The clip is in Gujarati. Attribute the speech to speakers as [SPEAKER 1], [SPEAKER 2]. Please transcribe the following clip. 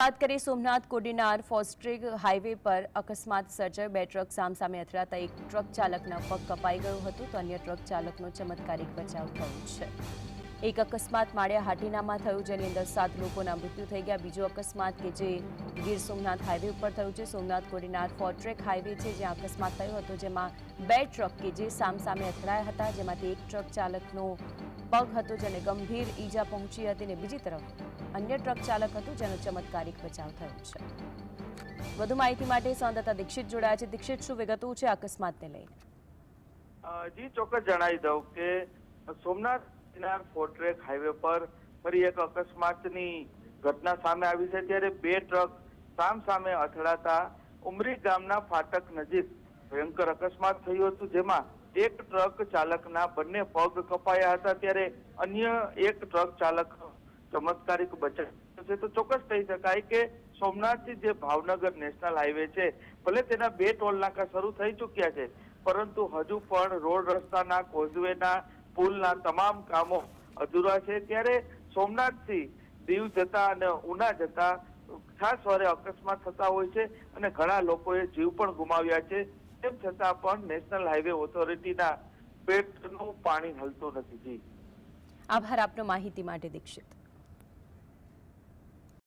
[SPEAKER 1] વાત કરીએ સોમનાથ કોડીનાર ફોસ્ટ્રેગ હાઈવે પર અકસ્માત સર્જાયો. બે ટ્રક સામસામે અથડાતા. એક ટ્રક ચાલકના પગ કપાઈ ગયું હતું તો અન્ય ટ્રક ચાલકનો ચમત્કારિક બચાવ થયો છે. એક અકસ્માત માળિયા હાટીનામાં થયું, જેની અંદર સાત લોકોના મૃત્યુ થઈ ગયા. બીજો અકસ્માત કે જે ગીર સોમનાથ હાઈવે ઉપર થયું છે. સોમનાથ કોડીનાર ફોટ્રેક હાઈવે છે, જ્યાં અકસ્માત થયો હતો, જેમાં બે ટ્રક કે જે સામસામે અથડાયા હતા. જેમાંથી એક ટ્રક ચાલકનો પગ હતો, જેને ગંભીર ઈજા પહોંચી હતી ને બીજી તરફ અન્ય ટ્રક ચાલક હતું જેનો ચમત્કારિક બચાવ થયો છે. વધુ માહિતી માટે સંવાદદાતા દીક્ષિત જોડાયા છે. દીક્ષિત, શું વિગતો છે અકસ્માતને લઈને?
[SPEAKER 2] જી, ચોક્કસ જણાવી દઉં કે સોમનાથ કિનાર ફોર્ટ્રેક હાઈવે પર ફરી એક અકસ્માતની ઘટના સામે આવી છે. ત્યારે બે ટ્રક સામ સામે અથડાતા ઉમરી ગામના ફાટક નજીક ભયંકર અકસ્માત થયું હતું, જેમાં એક ટ્રક ચાલકના બંને પગ કપાયા હતા. ત્યારે અન્ય એક ટ્રક ચાલક ચમત્કારિક બચત છે. તો ચોક્કસ કહી શકાય કે સોમનાથથી જે ભાવનગર નેશનલ હાઈવે છે, ભલે તેના બે ટોલ નાકા શરૂ થઈ ચૂક્યા છે, પરંતુ હજુ પણ રોડ રસ્તાના કોઝવેના પુલના તમામ કામો અધૂરા છે. ત્યારે સોમનાથથી દીવ જતા અને ઉના જતા ખાસ વારે અકસ્માત થતા હોય છે અને ઘણા લોકોએ જીવ પણ ગુમાવ્યા છે. તેમ છતાં પણ નેશનલ હાઈવે ઓથોરિટીના પેટનું પાણી હલતું નથી. જી.
[SPEAKER 1] આભાર આપનો માહિતી માટે દીક્ષિત.